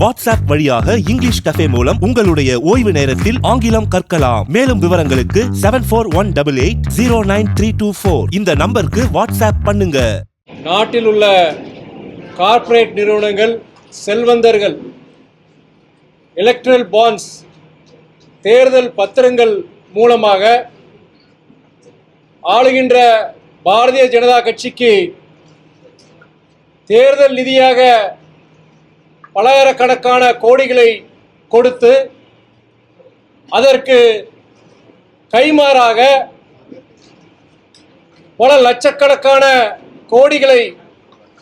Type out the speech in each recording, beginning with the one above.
WhatsApp வழியாக English cafe மூலம் உங்களுடைய ஓய்வு நேரத்தில் ஆங்கிலம் கற்கலாம். மேலும் விவரங்களுக்கு seven four one double eight zero nine three two four இந்த நம்பருக்கு வாட்ஸ்அப் பண்ணுங்க. நாட்டில் உள்ள கார்ப்பரேட் நிறுவனங்கள் செல்வந்தர்கள் எலக்ட்ரல் பாண்ட்ஸ் தேர்தல் பத்திரங்கள் மூலமாக ஆளுகின்ற பாரதிய ஜனதா கட்சிக்கு தேர்தல் நிதியாக பலாயிரக்கணக்கான கோடிகளை கொடுத்து அதற்கு கைமாறாக பல லட்சக்கணக்கான கோடிகளை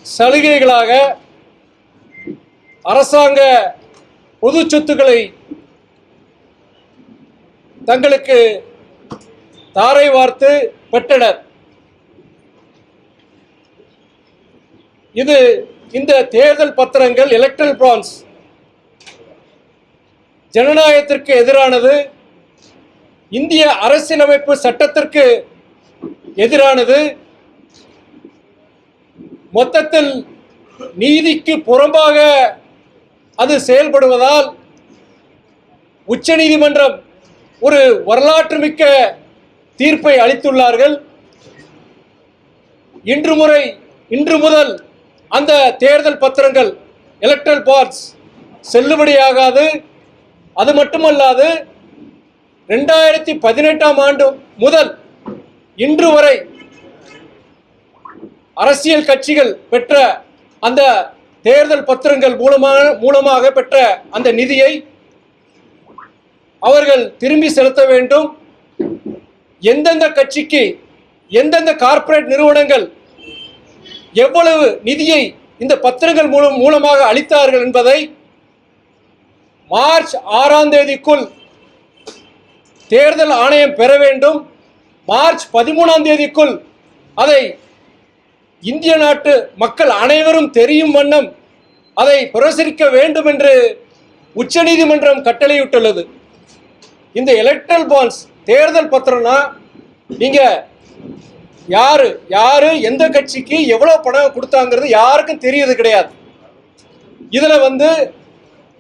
சலுகைகளாக அரசாங்க பொது சொத்துக்களை தங்களுக்கு தாரை வார்த்து பெற்றனர். இது இந்த தேர்தல் பத்திரங்கள் எலக்ட்ரல் பிரான்ஸ் ஜனநாயகத்திற்கு எதிரானது இந்திய அரசியலமைப்பு சட்டத்திற்கு எதிரானது மொத்தத்தில் நீதிக்கு புறம்பாக அது செயல்படுவதால் உச்சநீதிமன்றம் ஒரு வரலாற்று மிக்க தீர்ப்பை அளித்துள்ளார்கள். இன்று முறை இன்று முதல் அந்த தேர்தல் பத்திரங்கள் எலக்ட்ரல் பாட்ஸ் செல்லுபடியாகாது. அது மட்டுமல்லாது ரெண்டாயிரத்தி பதினெட்டாம் ஆண்டு முதல் இன்று வரை அரசியல் கட்சிகள் பெற்ற அந்த தேர்தல் பத்திரங்கள் மூலமாக மூலமாக பெற்ற அந்த நிதியை அவர்கள் திரும்பி செலுத்த வேண்டும். எந்தெந்த கட்சிக்கு எந்தெந்த கார்ப்பரேட் நிறுவனங்கள் எவ்வளவு நிதியை இந்த பத்திரங்கள் மூலம் மூலமாக அளித்தார்கள் என்பதை மார்ச் ஆறாம் தேதிக்குள் தேர்தல் ஆணையம் பெற வேண்டும். மார்ச் பதிமூணாம் தேதிக்குள் அதை இந்திய நாட்டு மக்கள் அனைவரும் தெரியும் வண்ணம் அதை பிரசுரிக்க வேண்டும் என்று உச்சநீதிமன்றம் கட்டளையிட்டுள்ளது. இந்த எலக்ட்ரல் பாண்ட்ஸ் தேர்தல் பத்திரம்னா நீங்கள் யாரு? யாரு? எந்த கட்சிக்கு எவ்வளவு பணம் கொடுத்தாங்கிறது யாருக்கும் தெரியறது கிடையாது. இதுல வந்து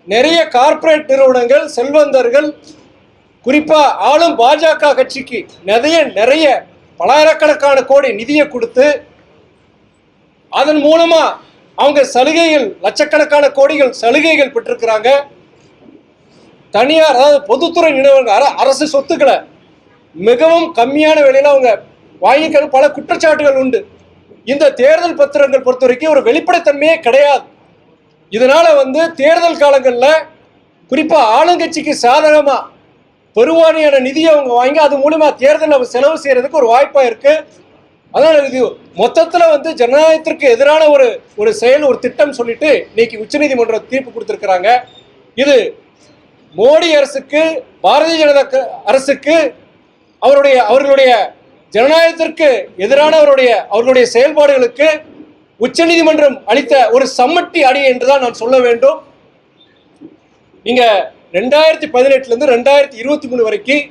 நிறைய கார்ப்பரேட் நிறுவனங்கள் செல்வந்தர்கள் குறிப்பா ஆளும் பாஜக கட்சிக்கு நிறைய நிறைய பலாயிரக்கணக்கான கோடி நிதியை கொடுத்து அதன் மூலமா அவங்க சலுகைகள் லட்சக்கணக்கான கோடிகள் சலுகைகள் பெற்றிருக்கிறாங்க. தனியார் அதாவது பொதுத்துறை நிறுவனங்கள் அரசு சொத்துக்களை மிகவும் கம்மியான விலையில் அவங்க வாங்கிக்கிற பல குற்றச்சாட்டுகள் உண்டு. இந்த தேர்தல் பத்திரங்கள் பொறுத்த வரைக்கும் ஒரு வெளிப்படைத்தன்மையே கிடையாது. இதனால வந்து தேர்தல் காலங்களில் குறிப்பாக ஆளுங்கட்சிக்கு சாதகமாக பெருவாரியான நிதியை அவங்க வாங்கி அது மூலிமா தேர்தல் அவங்க செலவு செய்யறதுக்கு ஒரு வாய்ப்பாக இருக்கு. அதனால் இது மொத்தத்தில் வந்து ஜனநாயகத்திற்கு எதிரான ஒரு ஒரு செயல் ஒரு திட்டம் சொல்லிட்டு இன்னைக்கு உச்சநீதிமன்றம் தீர்ப்பு கொடுத்துருக்குறாங்க. இது மோடி அரசுக்கு பாரதிய ஜனதா க- அரசுக்கு அவருடைய அவர்களுடைய ஜனநாயகத்திற்கு எதிரானவருடைய அவர்களுடைய செயல்பாடுகளுக்கு உச்சநீதிமன்றம் அளித்த ஒரு சம்மட்டி அடி என்றுதான் நான் சொல்ல வேண்டும். நீங்க ரெண்டாயிரத்தி பதினெட்டுலேருந்து ரெண்டாயிரத்தி இருபத்தி மூணு வரைக்கும்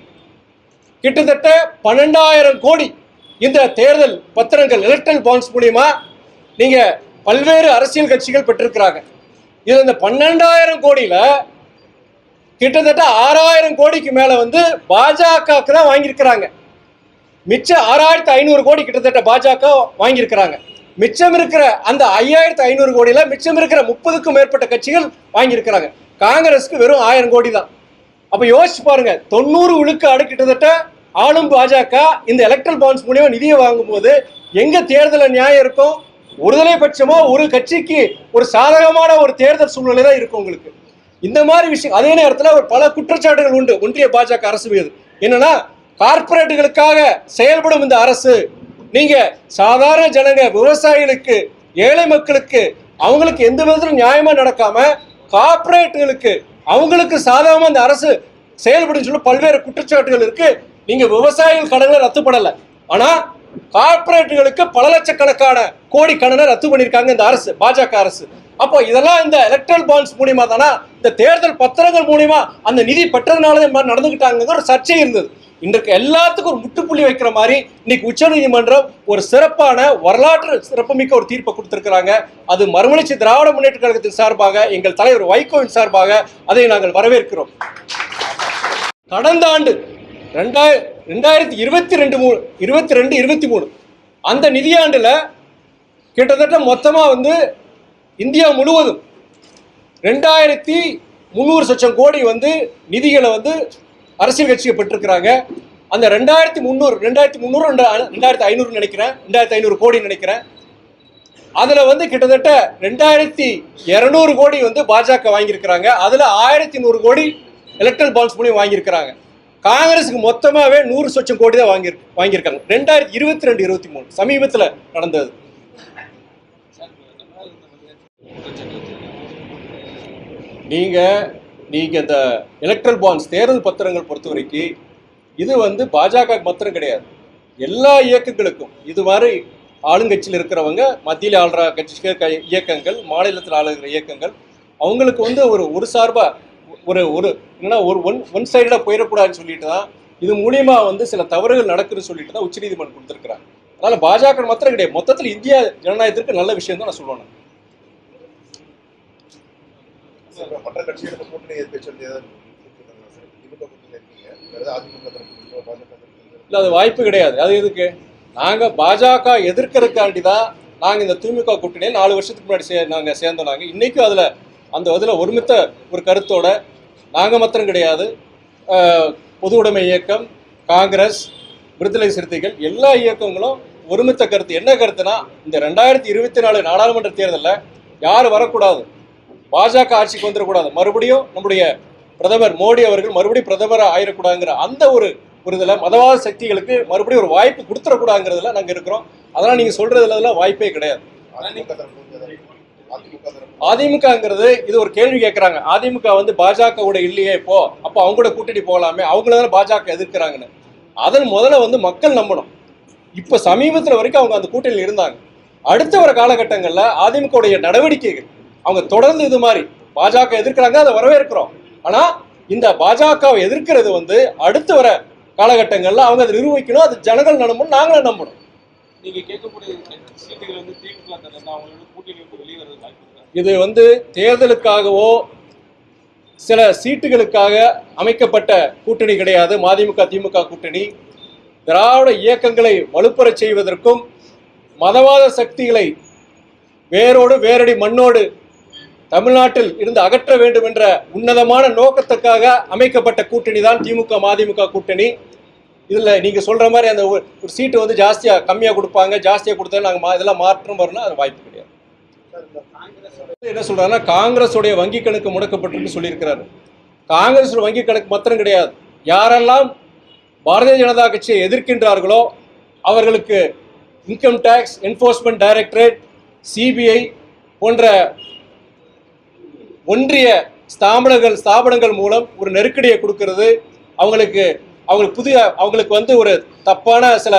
கிட்டத்தட்ட பன்னெண்டாயிரம் கோடி இந்த தேர்தல் பத்திரங்கள் எலக்ட்ரல் பாண்ட்ஸ் மூலியமா நீங்க பல்வேறு அரசியல் கட்சிகள் பெற்றிருக்கிறாங்க. இது இந்த பன்னெண்டாயிரம் கோடியில கிட்டத்தட்ட ஆறாயிரம் கோடிக்கு மேல வந்து பாஜகவுக்கு தான் வாங்கியிருக்கிறாங்க. மிச்சம் ஆறாயிரத்து ஐநூறு கோடி கிட்டத்தட்ட பாஜக வாங்கியிருக்கிறாங்க. மிச்சம் இருக்கிற அந்த ஐயாயிரத்து ஐநூறு கோடியில் மிச்சம் இருக்கிற முப்பதுக்கும் மேற்பட்ட கட்சிகள் வாங்கியிருக்கிறாங்க. காங்கிரஸ்க்கு வெறும் ஆயிரம் கோடி தான். அப்போ யோசிச்சு பாருங்க தொண்ணூறு விழுக்காடு கிட்டத்தட்ட ஆளும் பாஜக இந்த எலக்ட்ரல் பாண்ட்ஸ் மூலியமா நிதியை வாங்கும்போது எங்க தேர்தல நியாயம் இருக்கும் ஒருதலை பட்சமா ஒரு கட்சிக்கு ஒரு சாதகமான ஒரு தேர்தல் சூழ்நிலை தான் இருக்கும் உங்களுக்கு. இந்த மாதிரி விஷயம் அதே நேரத்தில் ஒரு பல குற்றச்சாட்டுகள் உண்டு ஒன்றிய பாஜக அரசு மீது. என்னன்னா கார்ப்பரேட்டுகளுக்காக செயல்படும் இந்த அரசு நீங்க சாதாரண ஜனங்க விவசாயிகளுக்கு ஏழை மக்களுக்கு அவங்களுக்கு எந்த விதத்திலும் நியாயமா நடக்காம கார்ப்பரேட்டுகளுக்கு அவங்களுக்கு சாதகமா இந்த அரசு செயல்படும் சொல்லி பல்வேறு குற்றச்சாட்டுகள் இருக்கு. நீங்க விவசாயிகள் கடனை ரத்து பண்ணல. ஆனா கார்ப்பரேட்டுகளுக்கு பல லட்சக்கணக்கான கோடி கடனை ரத்து பண்ணியிருக்காங்க இந்த அரசு பாஜக அரசு. அப்போ இதெல்லாம் இந்த எலக்ட்ரல் பாண்ட்ஸ் மூலியமா தானா இந்த தேர்தல் பத்திரங்கள் மூலியமா அந்த நிதி பெற்றதுனால நடந்துகிட்டாங்க ஒரு சர்ச்சை இருந்தது. இன்றைக்கு எல்லாத்துக்கும் ஒரு முட்டுப்புள்ளி வைக்கிற மாதிரி இன்னைக்கு உச்சநீதிமன்றம் ஒரு சிறப்பான வரலாற்று சிறப்புமிக்க ஒரு தீர்ப்பை கொடுத்திருக்கிறாங்க. அது மறுமலர்ச்சி திராவிட முன்னேற்ற கழகத்தின் சார்பாக எங்கள் தலைவர் வைகோவின் சார்பாக அதை நாங்கள் வரவேற்கிறோம். கடந்த ஆண்டு ரெண்டாயிர ரெண்டாயிரத்தி இருபத்தி ரெண்டு மூணு இருபத்தி ரெண்டு இருபத்தி மூணு அந்த நிதியாண்டில் கிட்டத்தட்ட மொத்தமாக வந்து இந்தியா முழுவதும் ரெண்டாயிரத்தி முந்நூறு லட்சம் கோடி வந்து நிதிகளை வந்து அரசியல் கட்சிக்கு பெற்றிருக்கிறாங்க. அந்த ரெண்டாயிரத்தி முந்நூறு ரெண்டாயிரத்தி முந்நூறு ரெண்டாயிரத்தி ஐநூறு நினைக்கிறேன். ரெண்டாயிரத்தி ஐநூறு கோடி நினைக்கிறேன். அதில் வந்து கிட்டத்தட்ட ரெண்டாயிரத்தி இரநூறு கோடி வந்து பாஜக வாங்கியிருக்கிறாங்க. அதில் ஆயிரத்தி நூறு கோடி எலக்ட்ரல் பாண்ட்ஸ் மூலியம் வாங்கியிருக்கிறாங்க. காங்கிரஸுக்கு மொத்தமாகவே நூறு சொச்சம் கோடி தான் வாங்கி வாங்கியிருக்காங்க. ரெண்டாயிரத்தி இருபத்தி ரெண்டு இருபத்தி மூணு சமீபத்தில் நடந்தது. நீங்கள் நீங்கள் இந்த எலக்ட்ரல் பாண்ட்ஸ் தேர்தல் பத்திரங்கள் பொறுத்த வரைக்கும் இது வந்து பாஜக மாத்திரம் கிடையாது. எல்லா இயக்கங்களுக்கும் இது மாதிரி ஆளுங்கட்சியில் இருக்கிறவங்க மத்தியில் ஆளுற கட்சி இயக்கங்கள் மாநிலத்தில் ஆளுகிற இயக்கங்கள் அவங்களுக்கு வந்து ஒரு ஒரு சார்பாக ஒரு ஒரு என்னன்னா ஒரு ஒன் ஒன் சைடாக போயிடக்கூடாதுன்னு சொல்லிட்டு தான் இது மூலியமா வந்து சில தவறுகள் நடக்குதுன்னு சொல்லிட்டு தான் உச்சநீதிமன்றம் கொடுத்துருக்குறாங்க. அதனால பாஜக மாத்திரம் கிடையாது. மொத்தத்தில் இந்தியா ஜனநாயகத்திற்கு நல்ல விஷயம் தான் நான் சொல்லணும் மற்ற கட்சிகளுக்கு கூட்டணி பேச்சு இல்லை அது வாய்ப்பு கிடையாது. அது எதுக்கு? நாங்கள் பாஜக எதிர்க்கிறதுக்காண்டி தான் நாங்கள் இந்த திமுக கூட்டணியில் நாலு வருஷத்துக்கு முன்னாடி சே நாங்கள் சேர்ந்தோம் நாங்கள் இன்றைக்கும் அதில் அந்த இதில் ஒருமித்த ஒரு கருத்தோட நாங்கள் மாத்திரம் கிடையாது. பொது உடைமை இயக்கம் காங்கிரஸ் விடுதலை சிறுத்தைகள் எல்லா இயக்கங்களும் ஒருமித்த கருத்து. என்ன கருத்துனா இந்த ரெண்டாயிரத்தி இருபத்தி நாலு நாடாளுமன்ற தேர்தலில் யார் வரக்கூடாது. பாஜக ஆட்சிக்கு வந்துடக்கூடாது. மறுபடியும் நம்முடைய பிரதமர் மோடி அவர்கள் மறுபடியும் பிரதமராக ஆயிடக்கூடாதுங்கிற அந்த ஒரு ஒரு இதில் மதவாத சக்திகளுக்கு மறுபடியும் ஒரு வாய்ப்பு கொடுத்துடக்கூடாதுங்கிறதுல நாங்கள் இருக்கிறோம். அதெல்லாம் நீங்கள் சொல்கிறதுலாம் வாய்ப்பே கிடையாது. அதிமுகங்கிறது இது ஒரு கேள்வி கேட்குறாங்க அதிமுக வந்து பாஜகவோட இல்லையே இப்போ அப்போ அவங்க கூட கூட்டணி போகலாமே அவங்கள தானே பாஜக எதிர்க்கிறாங்கன்னு. அதன் முதல்ல வந்து மக்கள் நம்பணும். இப்போ சமீபத்தில் வரைக்கும் அவங்க அந்த கூட்டணியில் இருந்தாங்க. அடுத்த வர காலகட்டங்களில் அதிமுகவுடைய நடவடிக்கைகள் அவங்க தொடர்ந்து இது மாதிரி பாஜக எதிர்க்கிறாங்க அதை வரவேற்கிறோம். ஆனால் இந்த பாஜகவை எதிர்க்கிறது வந்து அடுத்து வர காலகட்டங்களில் அவங்க அதை நிரூபிக்கணும் அது ஜனங்கள் நம்பணும் நாங்களும் நம்பணும். நீங்க கேட்கக்கூடிய சீட்டுகள் வந்து திமுக தரல அவங்களோட கூட்டணி விட்டு வெளியே வர்றது வாய்ப்பு இருக்கா? இது வந்து தேர்தலுக்காகவோ சில சீட்டுகளுக்காக அமைக்கப்பட்ட கூட்டணி கிடையாது. மதிமுக திமுக கூட்டணி. திராவிட இயக்கங்களை வலுப்பெறச் செய்வதற்கும் மதவாத சக்திகளை வேரோடு வேரடி மண்ணோடு தமிழ்நாட்டில் இருந்து அகற்ற வேண்டும் என்ற உன்னதமான நோக்கத்துக்காக அமைக்கப்பட்ட கூட்டணி தான் திமுக மதிமுக கூட்டணி. இதில் நீங்கள் சொல்கிற மாதிரி அந்த ஒரு ஒரு சீட்டு வந்து ஜாஸ்தியாக கம்மியாக கொடுப்பாங்க ஜாஸ்தியாக கொடுத்தா நாங்கள் மா இதெல்லாம் மாற்றம் வரணும் அது வாய்ப்பு கிடையாது. என்ன சொல்றாருன்னா காங்கிரஸுடைய வங்கி கணக்கு முடக்கப்பட்டிருக்கு சொல்லியிருக்கிறாரு. காங்கிரஸ் வங்கி கணக்கு மாத்திரம் கிடையாது. யாரெல்லாம் பாரதிய ஜனதா கட்சியை எதிர்க்கின்றார்களோ அவர்களுக்கு income tax enforcement directorate CBI போன்ற ஒன்றிய ஸ்தாபனங்கள் ஸ்தாபனங்கள் மூலம் ஒரு நெருக்கடியை கொடுக்கறது. அவங்களுக்கு அவங்களுக்கு புதிய அவங்களுக்கு வந்து ஒரு தப்பான சில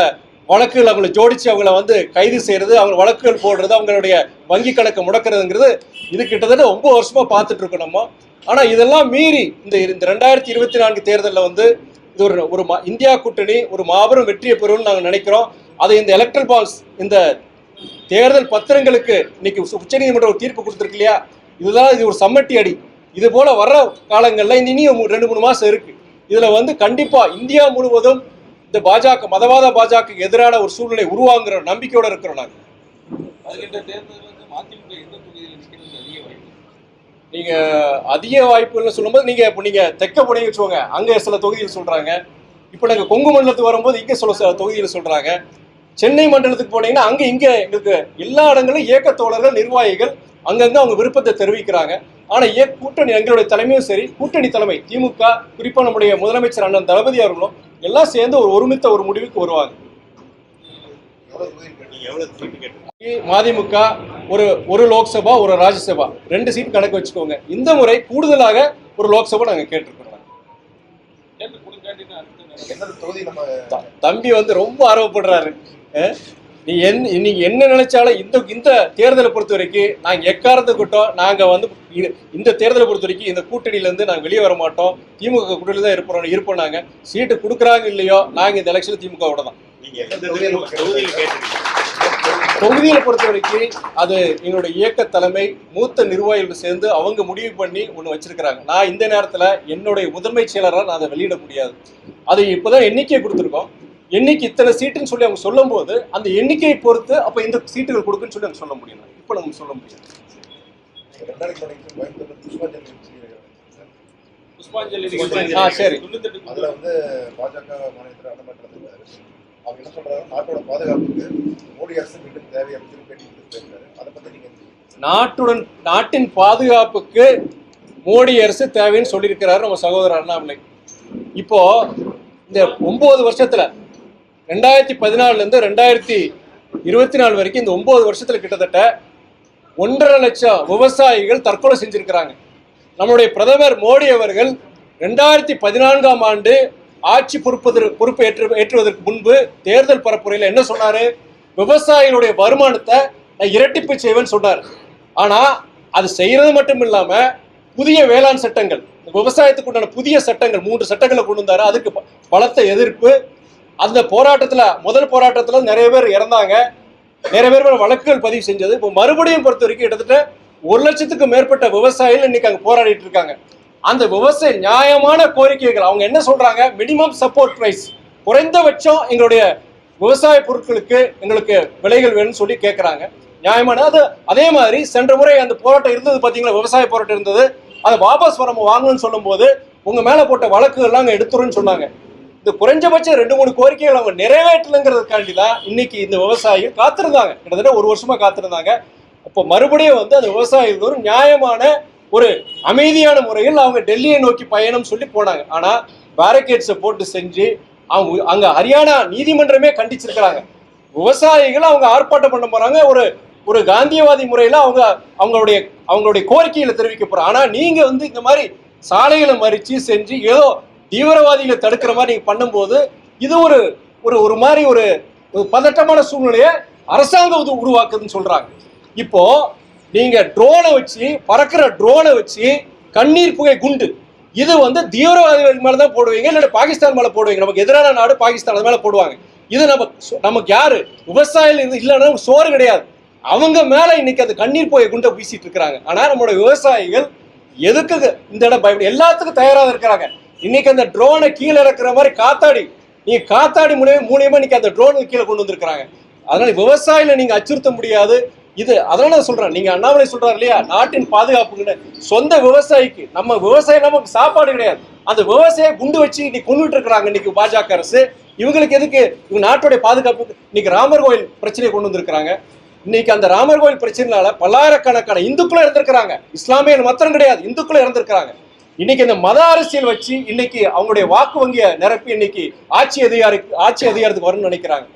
வழக்குகள் அவங்களை ஜோடிச்சு அவங்கள வந்து கைது செய்யறது அவங்க வழக்குகள் போடுறது அவங்களுடைய வங்கி கணக்கை முடக்கிறதுங்கிறது இது கிட்டத்தட்ட ஒன்பது வருஷமா பார்த்துட்டு இருக்கோம் நம்ம. ஆனா இதெல்லாம் மீறி இந்த இந்த ரெண்டாயிரத்தி இருபத்தி நான்கு தேர்தலில் வந்து இது ஒரு ஒரு மா- இந்தியா கூட்டணி ஒரு மாபெரும் வெற்றியை பெறும்னு நாங்கள் நினைக்கிறோம். அதை இந்த எலக்ட்ரல் பால்ஸ் இந்த தேர்தல் பத்திரங்களுக்கு இன்னைக்கு உச்சநீதிமன்றம் ஒரு தீர்ப்பு கொடுத்துருக்கு இல்லையா? இதுதான் இது ஒரு சம்மட்டி அடி. இது போல வர்ற காலங்களில் இனியும் ரெண்டு மூணு மாசம் இருக்கு. இதுல வந்து கண்டிப்பா இந்தியா முழுவதும் இந்த பாஜக மதவாத பாஜக எதிரான ஒரு சூழ்நிலை உருவாங்குற நம்பிக்கையோட இருக்கிறோம் நாங்க. வருகின்ற தேர்தலில் வந்து மதிமுக எந்த தொகுதியில் நிற்கிறது அதிக வாய்ப்பு? நீங்க அதிக வாய்ப்புன்னு சொல்லும்போது நீங்க இப்போ நீங்க தெக்க போனீங்க வச்சுக்கோங்க. அங்க சில தொகுதியில் சொல்றாங்க. இப்போ நாங்க கொங்கு மண்டலத்துக்கு வரும்போது இங்க சில சில தொகுதியில் சொல்றாங்க. சென்னை மண்டலத்துக்கு போனீங்கன்னா அங்க இங்க எங்களுக்கு எல்லா இடங்களும் இயக்க தோழர்கள் நிர்வாகிகள் அங்கங்க அவங்க விருப்பத்தை தெரிவிக்கிறாங்க. ஆனா இய கூட்டணி எங்களுடைய தலைமையும் சரி கூட்டணி தலைமை திமுக குறிப்பா நம்முடைய முதலமைச்சர் அண்ணன் தளபதி அவர்களும் எல்லாம் சேர்ந்து ஒரு ஒருமித்த ஒரு முடிவுக்கு வருவாங்க. மதிமுக ஒரு ஒரு லோக்சபா ஒரு ராஜ்யசபா ரெண்டு சீட் கணக்கு வச்சுக்கோங்க. இந்த முறை கூடுதலாக ஒரு லோக்சபா நாங்க கேட்டிருக்கிறோம். தம்பி வந்து ரொம்ப ஆர்வப்படுறாரு. அஹ்? நீ என் நீங்க என்ன நினைச்சாலும் இந்த இந்த தேர்தலை பொறுத்த வரைக்கும் நாங்க எக்காரத்தை கூட்டம் நாங்க வந்து இந்த தேர்தலை பொறுத்த வரைக்கும் இந்த கூட்டணியில இருந்து நாங்க வெளியே வர மாட்டோம். திமுக கூட்டணியில தான் இருப்போம் இருப்போம் நாங்க. சீட்டு கொடுக்குறாங்க இல்லையோ நாங்க இந்த எலெக்ஷன் திமுகவோட தான். தொகுதியில் பொறுத்த வரைக்கும்? அது எங்களுடைய இயக்க தலைமை மூத்த நிர்வாகிகள் சேர்ந்து அவங்க முடிவு பண்ணி ஒன்று வச்சிருக்கிறாங்க. நான் இந்த நேரத்தில் என்னுடைய முதன்மை செயலராக நான் அதை வெளியிட முடியாது. அது இப்போதான் எண்ணிக்கை கொடுத்துருக்கோம். எண்ணிக்கை இத்தனை சீட்டுன்னு சொல்லி அவங்க சொல்லும்போது அந்த எண்ணிக்கையை பொறுத்து அப்போ இந்த சீட்டுகள் கொடுக்குன்னு சொல்லி அவங்க சொல்ல முடியும்? இப்போ நம்ம சொல்ல முடியாது. புஷ்பாஞ்சலி சார். அதுல வந்து பாஜக மாநிலத்தில் இருந்தாரு. அவங்க என்ன சொல்றாங்க நாட்டோட பாதுகாப்புக்கு மோடி அரசு மீண்டும் தேவை அப்படின்னு பேட்டி கொடுத்துருக்காரு அதை பத்தி நீங்க? நாட்டுடன் நாட்டின் பாதுகாப்புக்கு மோடி அரசு தேவைன்னு சொல்லியிருக்கிறாரு நம்ம சகோதரர் அண்ணாமலை. இப்போ இந்த ஒன்பது வருஷத்துல ரெண்டாயிரத்தி பதினாலுலேருந்து ரெண்டாயிரத்தி இருபத்தி நாலு வரைக்கும் இந்த ஒம்பது வருஷத்தில் கிட்டத்தட்ட ஒன்றரை லட்சம் விவசாயிகள் தற்கொலை செஞ்சுருக்கிறாங்க. நம்முடைய பிரதமர் மோடி அவர்கள் ரெண்டாயிரத்தி பதினான்காம் ஆண்டு ஆட்சி பொறுப்பதற்கு பொறுப்பு ஏற்று ஏற்றுவதற்கு முன்பு தேர்தல் பரப்புரையில் என்ன சொன்னார்? விவசாயிகளுடைய வருமானத்தை நான் இரட்டிப்பு செய்வேன்னு சொன்னார். ஆனால் அது செய்கிறது மட்டும் இல்லாமல் புதிய வேளாண் சட்டங்கள் இந்த விவசாயத்துக்கு உண்டான புதிய சட்டங்கள் மூன்று சட்டங்களை கொண்டு வந்தார். அதுக்கு ப- பலத்த எதிர்ப்பு அந்த போராட்டத்தில் முதல் போராட்டத்தில் நிறைய பேர் இறந்தாங்க. நிறைய பேர் வழக்குகள் பதிவு செஞ்சது. இப்போ மறுபடியும் பொறுத்த வரைக்கும் கிட்டத்தட்ட ஒரு லட்சத்துக்கு மேற்பட்ட விவசாயிகள் இன்னைக்கு அங்கே போராடிட்டு இருக்காங்க. அந்த விவசாய நியாயமான கோரிக்கைகள் அவங்க என்ன சொல்றாங்க? மினிமம் சப்போர்ட் பிரைஸ் குறைந்தபட்சம் எங்களுடைய விவசாய பொருட்களுக்கு எங்களுக்கு விலைகள் வேணும்னு சொல்லி கேட்குறாங்க நியாயமான அது அதே மாதிரி சென்ற முறை அந்த போராட்டம் இருந்தது பார்த்தீங்களா விவசாய போராட்டம் இருந்தது. அதை வாபஸ் வர வாங்கணும்னு சொல்லும்போது உங்கள் மேலே போட்ட வழக்குகள்லாம் அங்கே எடுத்துருன்னு சொன்னாங்க. இந்த குறைஞ்சபட்சம் ரெண்டு மூணு கோரிக்கைகள் அவங்க நிறைவேற்றலைங்கிறதுக்காண்டி தான் இன்னைக்கு இந்த விவசாயிகள் காத்திருந்தாங்க. கிட்டத்தட்ட ஒரு வருஷமா காத்திருந்தாங்க. அப்போ மறுபடியும் வந்து அந்த விவசாயிகள் ஒரு நியாயமான ஒரு அமைதியான முறையில் அவங்க டெல்லியை நோக்கி பயணம் சொல்லி போனாங்க. ஆனால் பேரிகேட்ஸை போட்டு செஞ்சு அவங்க அங்கே ஹரியானா நீதிமன்றமே கண்டிச்சிருக்கிறாங்க. விவசாயிகள் அவங்க ஆர்ப்பாட்டம் பண்ண போறாங்க. ஒரு ஒரு காந்தியவாதி முறையில் அவங்க அவங்களுடைய அவங்களுடைய கோரிக்கைகளை தெரிவிக்க போறாங்க. ஆனால் நீங்கள் வந்து இந்த மாதிரி சாலைகளை மறித்து செஞ்சு ஏதோ தீவிரவாதிகளை தடுக்கிற மாதிரி நீங்கள் பண்ணும்போது இது ஒரு ஒரு ஒரு மாதிரி ஒரு ஒரு பதட்டமான சூழ்நிலையை அரசாங்கம் இது உருவாக்குதுன்னு சொல்கிறாங்க இப்போ நீங்கள் ட்ரோனை வச்சு பறக்கிற ட்ரோனை வச்சு கண்ணீர் புகை குண்டு இது வந்து தீவிரவாதிகள் மேலே தான் போடுவீங்க இல்லை பாகிஸ்தான் மேலே போடுவீங்க. நமக்கு எதிரான நாடு பாகிஸ்தான் அது மேலே போடுவாங்க. இது நம்ம நமக்கு யாரு? விவசாயிகள் இது இல்லைன்னா சோறு கிடையாது. அவங்க மேலே இன்னைக்கு அந்த கண்ணீர் புகை குண்டை வீசிட்டு இருக்கிறாங்க. ஆனால் நம்மளோட விவசாயிகள் எதுக்கு இந்த இடம் பயப்பட எல்லாத்துக்கும் தயாராக இருக்கிறாங்க. இன்னைக்கு அந்த ட்ரோனை கீழே இறக்குற மாதிரி காத்தாடி. நீ காத்தாடி மூலியமா மூலியமா இன்னைக்கு அந்த ட்ரோன் கீழே கொண்டு வந்திருக்கிறாங்க. அதனால விவசாயில நீங்க அச்சுறுத்த முடியாது. இது அதனால நான் சொல்றேன். நீங்க அண்ணாமலை சொல்றாரு இல்லையா? நாட்டின் பாதுகாப்புன்னு சொந்த விவசாயிக்கு நம்ம விவசாயி நமக்கு சாப்பாடு கிடையாது. அந்த விவசாய குண்டு வச்சு இன்னைக்கு கொண்டுட்டு இருக்கிறாங்க இன்னைக்கு பாஜக அரசு. இவங்களுக்கு எதுக்கு? இவங்க நாட்டுடைய பாதுகாப்புக்கு இன்னைக்கு ராமர் கோயில் பிரச்சனையை கொண்டு வந்திருக்கிறாங்க. இன்னைக்கு அந்த ராமர் கோயில் பிரச்சனைனால பல்லாயிரக்கணக்கான இந்துக்களும் இறந்திருக்கிறாங்க. இஸ்லாமியன் மாத்திரம் கிடையாது. இந்துக்களும் இறந்திருக்கிறாங்க. இன்னைக்கு இந்த மத அரசியல் வச்சு இன்னைக்கு அவங்களுடைய வாக்கு வங்கியை நிரப்பி இன்னைக்கு ஆட்சி அதிகாரி ஆட்சி அதிகாரத்துக்கு வரணும்னு நினைக்கிறாங்க.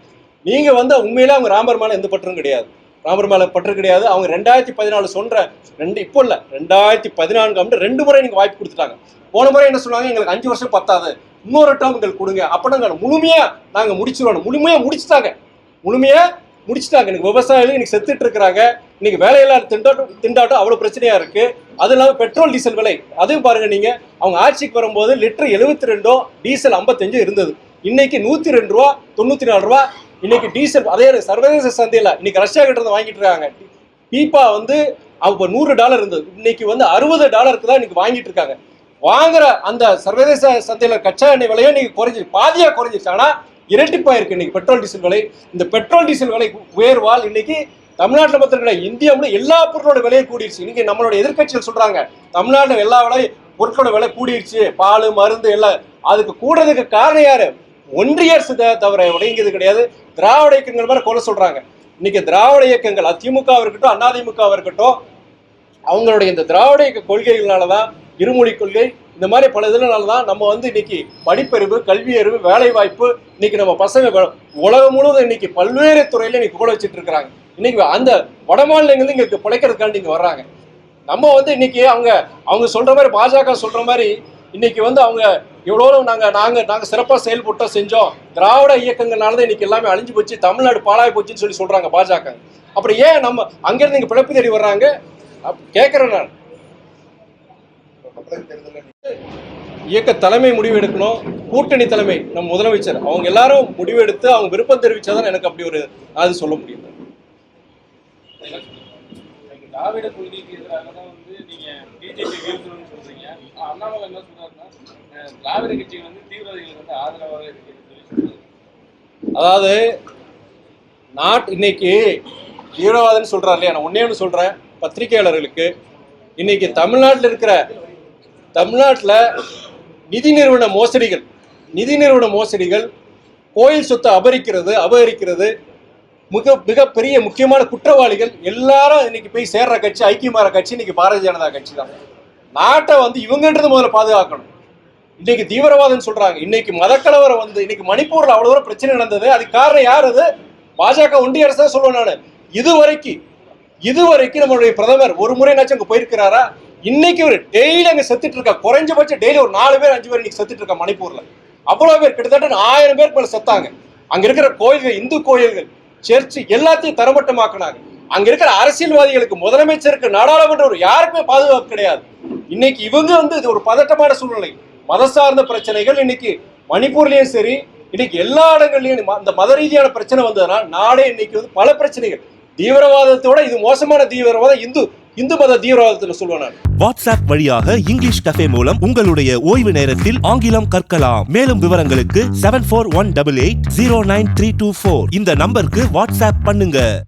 நீங்க வந்து உண்மையில அவங்க ராமர் மேல எந்த பற்றும் கிடையாது. ராமர் மேல பற்று கிடையாது. அவங்க ரெண்டாயிரத்தி பதினாலு சொல்ற ரெண்டு இப்போ இல்ல ரெண்டாயிரத்தி பதினான்கு ஆண்டு ரெண்டு முறை நீங்க வாய்ப்பு கொடுத்துட்டாங்க. போன முறை என்ன சொன்னாங்க? எங்களுக்கு அஞ்சு வருஷம் பத்தாது. இன்னொரு டேர்ம் எங்களுக்கு கொடுங்க. அப்ப நாங்க முழுமையா நாங்க முடிச்சிருவோம். முழுமையா முடிச்சுட்டாங்க. முழுமையா முடிச்சுட்டாங்க. இன்னைக்கு விவசாயிகள் இன்னைக்கு செத்துட்டு இருக்கிறாங்க. இன்னைக்கு வேலையில்லா திண்டாட்டம் திண்டாட்டம் அவ்வளவு பிரச்சனையா இருக்கு. அது இல்லாமல் பெட்ரோல் டீசல் விலை. அதையும் பாருங்க நீங்க. அவங்க ஆட்சிக்கு வரும்போது லிட்டர் எழுபத்தி ரெண்டும் டீசல் ஐம்பத்தஞ்சு இருந்தது. இன்னைக்கு நூத்தி ரெண்டு ரூபா தொண்ணூத்தி நாலு ரூபா. இன்னைக்கு டீசல் அதே சர்வதேச சந்தையில இன்னைக்கு ரஷ்யா கிட்ட இருந்து வாங்கிட்டு இருக்காங்க. பீப்பா வந்து அப்போ நூறு டாலர் இருந்தது. இன்னைக்கு வந்து அறுபது டாலருக்கு தான் இன்னைக்கு வாங்கிட்டு இருக்காங்க. வாங்குற அந்த சர்வதேச சந்தையில கச்சா எண்ணெய் விலையும் இன்னைக்கு குறைஞ்சி பாதியா குறைஞ்சிருச்சு. ஆனா இரட்டிப்பா இருக்கு இன்னைக்கு பெட்ரோல் டீசல் விலை. இந்த பெட்ரோல் டீசல் விலை உயர்வால் இன்னைக்கு தமிழ்நாட்டில் மாத்திரம் கிடையாது இந்தியா முழு எல்லா பொருளோட விலையும் கூடிருச்சு. இன்னைக்கு நம்மளோட எதிர்கட்சிகள் சொல்றாங்க தமிழ்நாட்டில் எல்லா விலை பொருட்களோட விலை கூடிருச்சு. பால் மருந்து எல்லாம். அதுக்கு கூடுறதுக்கு காரணம் யாரு? ஒன்றிய அரசு தவிர உடைங்கிறது கிடையாது. திராவிட இயக்கங்கள் மாதிரி கொலை சொல்றாங்க. இன்னைக்கு திராவிட இயக்கங்கள் அதிமுக இருக்கட்டும் அதிமுக இருக்கட்டும் அவங்களுடைய இந்த திராவிட இயக்க கொள்கைகளால தான் இருமொழி கொள்கை இந்த மாதிரி பல இதனால தான் நம்ம வந்து இன்னைக்கு படிப்பறிவு கல்வி அறிவு வேலை வாய்ப்பு இன்னைக்கு நம்ம பசங்க உலகம் முழுவதும் இன்னைக்கு பல்வேறு துறையில இன்னைக்கு கூட வச்சுட்டு இருக்கிறாங்க. இன்னைக்கு அந்த வட மாநிலங்கள் இங்க பிழைக்கிறதுக்காண்டி இங்க வர்றாங்க. நம்ம வந்து இன்னைக்கு அவங்க அவங்க சொல்ற மாதிரி பாஜக சொல்ற மாதிரி இன்னைக்கு வந்து அவங்க இவ்வளோ நாங்கள் நாங்கள் நாங்கள் சிறப்பாக செயல்பட்டோம் செஞ்சோம். திராவிட இயக்கங்கள்னால தான் இன்னைக்கு எல்லாமே அழிஞ்சு போச்சு தமிழ்நாடு பாழாய் போச்சுன்னு சொல்லி சொல்கிறாங்க பாஜக. அப்புறம் ஏன் நம்ம அங்கேருந்து இங்கே பிழப்பு தேடி வர்றாங்க? கேட்குறேன் நான். இயக்க தலைமை முடிவு எடுக்கணும். கூட்டணி தலைமை நம்ம முதலமைச்சர். அவங்க எல்லாரும் முடிவு எடுத்து அவங்க விருப்பம் தெரிவிச்சாதான் எனக்கு அப்படி ஒரு அது சொல்ல முடியும். திராவிட கொள்கைக்கு எதிராக தான் வந்து நீங்க பிஜேபி வீழ்த்தணும்னு சொல்றீங்க. அண்ணாமலை என்ன சொல்றாருன்னா திராவிட கட்சி வந்து தீவிரவாதிகளுக்கு வந்து ஆதரவாக இருக்குன்னு அதாவது நாட் இன்னைக்கு தீவிரவாதம்னு சொல்றாரு இல்லையா? நான் ஒன்னே ஒன்று சொல்றேன். பத்திரிகையாளர்களுக்கு இன்னைக்கு தமிழ்நாட்டில் இருக்கிற தமிழ்நாட்டில் நிதி நிறுவன மோசடிகள் நிதி நிறுவன மோசடிகள் கோயில் சொத்தை அபரிக்கிறது அபகரிக்கிறது மிக மிகப்பெரிய முக்கியமான குற்றவாளிகள் எல்லாரும் இன்னைக்கு போய் சேர்ற கட்சி ஐக்கியமாற கட்சி இன்னைக்கு பாரதிய ஜனதா கட்சி தான். நாட்டை வந்து இவங்கன்றது முதல்ல பாதுகாக்கணும். இன்னைக்கு தீவிரவாதம் சொல்றாங்க. இன்னைக்கு மதக்கலவரை வந்து இன்னைக்கு மணிப்பூர்ல அவ்வளவு தூரம் பிரச்சனை நடந்தது. அதுக்கு காரணம் யார் அது? பாஜக ஒன்றிய அரசு தான் சொல்லுவேன் நான். இதுவரைக்கும் இதுவரைக்கும் நம்மளுடைய பிரதமர் ஒரு முறைனாச்சும் அங்க போயிருக்கிறாரா? இன்னைக்கு ஒரு டெய்லி அங்க செத்துட்டு இருக்கா. குறைஞ்சபட்சம் டெய்லி ஒரு நாலு பேர் அஞ்சு பேர் இன்னைக்கு செத்துட்டு இருக்கா மணிப்பூர்ல. அவ்வளவு பேர் கிட்டத்தட்ட ஆயிரம் பேருக்கு மேல செத்தாங்க. அங்க இருக்கிற கோயில்கள் இந்து கோயில்கள் சர்ச்சு எல்லாத்தையும் தரமட்டமாக்குனாங்க அங்க இருக்கிற அரசியல்வாதிகளுக்கு முதலமைச்சருக்கு நாடாளுமன்ற ஒரு யாருக்குமே பாதுகாப்பு கிடையாது. இன்னைக்கு இவங்க வந்து இது ஒரு பதட்டமான சூழ்நிலை. மத சார்ந்த பிரச்சனைகள் இன்னைக்கு மணிப்பூர்லயும் சரி இன்னைக்கு எல்லா இடங்கள்லயும் ம- இந்த மத ரீதியான பிரச்சனை வந்ததுனால நாடே இன்னைக்கு வந்து பல பிரச்சனைகள். தீவிரவாதத்தோட இது மோசமான தீவிரவாதம் இந்து இந்து மத தீவிரவாதத்துல சொல்லுவேன் நான். வாட்ஸ்அப் வழியாக இங்கிலீஷ் கஃபே மூலம் உங்களுடைய ஓய்வு நேரத்தில் ஆங்கிலம் கற்கலாம். மேலும் விவரங்களுக்கு seven four one double eight zero nine three two four இந்த நம்பருக்கு வாட்ஸ்அப் பண்ணுங்க.